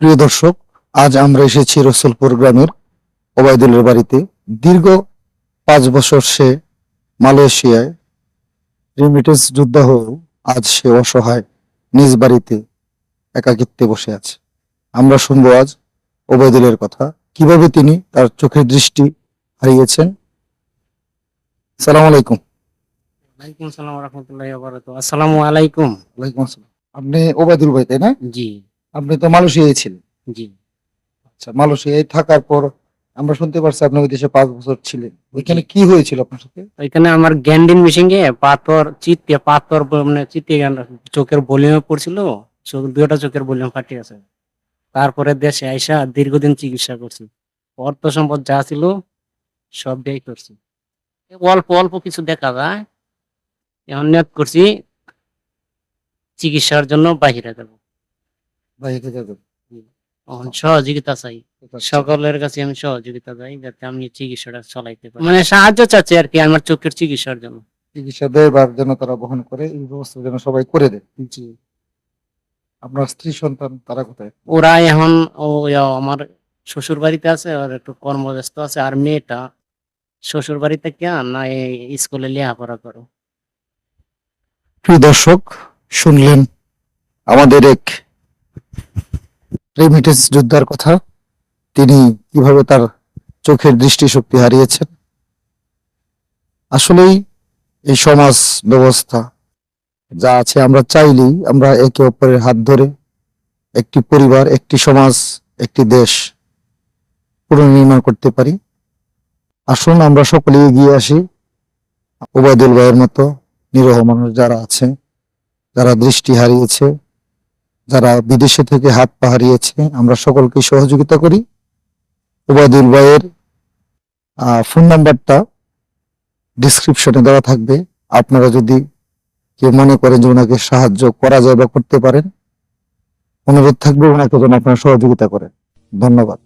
প্রিয় দর্শক আজ আমরা এসেছি রসুলপুর গ্রামের ওবায়দুলের বাড়িতে। দীর্ঘ পাঁচ বছর সে মালয়েশিয়ায় রেমিটেন্স যোদ্ধা হয়েও আজ সে অসহায় নিজ বাড়িতে একাকিত্বে বসে আছে। আমরা শুনব আজ ওবায়দুলের কথা কীভাবে তিনি তার চোখের দৃষ্টি হারিয়েছেন। সালাম আলাইকুম। ওয়ালাইকুম সালাম রহমতুল্লাহ আসসালামু আলাইকুম। ওয়ালাইকুম আসসালাম। আপনি ওবায়দুল ভাই তাই না? জি। আপনি তো মালয়েশিয়ায় ছিলেন। জি। আচ্ছা মালয়েশিয়ায় থাকার পর আমরা শুনতে পারছি আপনি ওই দেশে পাঁচ বছর ছিলেন। ওইখানে কি হয়েছিল আপনার সাথে? ওইখানে আমার গ্যান্ডিন মেশিনে পাথর চিত্তে পাথর মানে চিত্তে চোখের ভলিউমে পড়ছিল চোখ দুটা চোখের ভলিউম ফাটে আছে তারপরে দেশে আইসা দীর্ঘদিন চিকিৎসা করছি। অর্থ সম্পদ যা ছিল সব ব্যয় করছি। অল্প অল্প কিছু দেখা যায়। নিয়ত করছি চিকিৎসার জন্য বাহিরে যাব। সহযোগিতা চাই। সকলের কাছে আমি সহযোগিতা চাই যাতে আমি চিকিৎসাটা চালাইতে পারি। মানে সাহায্য চাচ্ছি আর কি আমার চোখের চিকিৎসার জন্য। চিকিৎসা তারা বহন করে এই ব্যবস্থা যেন সবাই করে দেয়। আপনার স্ত্রী সন্তান তারা কোথায়? ওরা এখন ও আমার শ্বশুর বাড়িতে আছে আর একটু কর্মব্যস্ত আছে আর মেয়েটা শ্বশুর বাড়িতে কে না এই স্কুলে লেখাপড়া করো। প্রিয় দর্শক শুনলেন আমাদের এক রেমিটেন্স যোদ্ধার কথা, তিনি কীভাবে তার চোখের দৃষ্টিশক্তি হারিয়েছেন? আসলেই এই সমাজ ব্যবস্থা যা আছে, আমরা চাইলেই আমরা একে অপরের হাত ধরে একটি পরিবার, একটি সমাজ, একটি দেশ পুনর্নির্মাণ করতে পারি। আসুন, আমরা সকলে এগিয়ে আসি। ওবায়দুল ভাইয়ের মতো নিরহ মানুষ যারা আছে যারা দৃষ্টি হারিয়েছে যারা বিদেশে থেকে হাত পা হারিয়েছে আমরা সকলকে সহযোগিতা করি। ওবায়দুল ভাইয়ের ফোন নাম্বারটা ডিসক্রিপশনে দেওয়া থাকবে। আপনারা যদি কেউ মনে করেন যে ওনাকে সাহায্য করা যায় বা করতে পারেন, অনুরোধ থাকবে, ওনাকে যেন আপনারা সহযোগিতা করেন। ধন্যবাদ।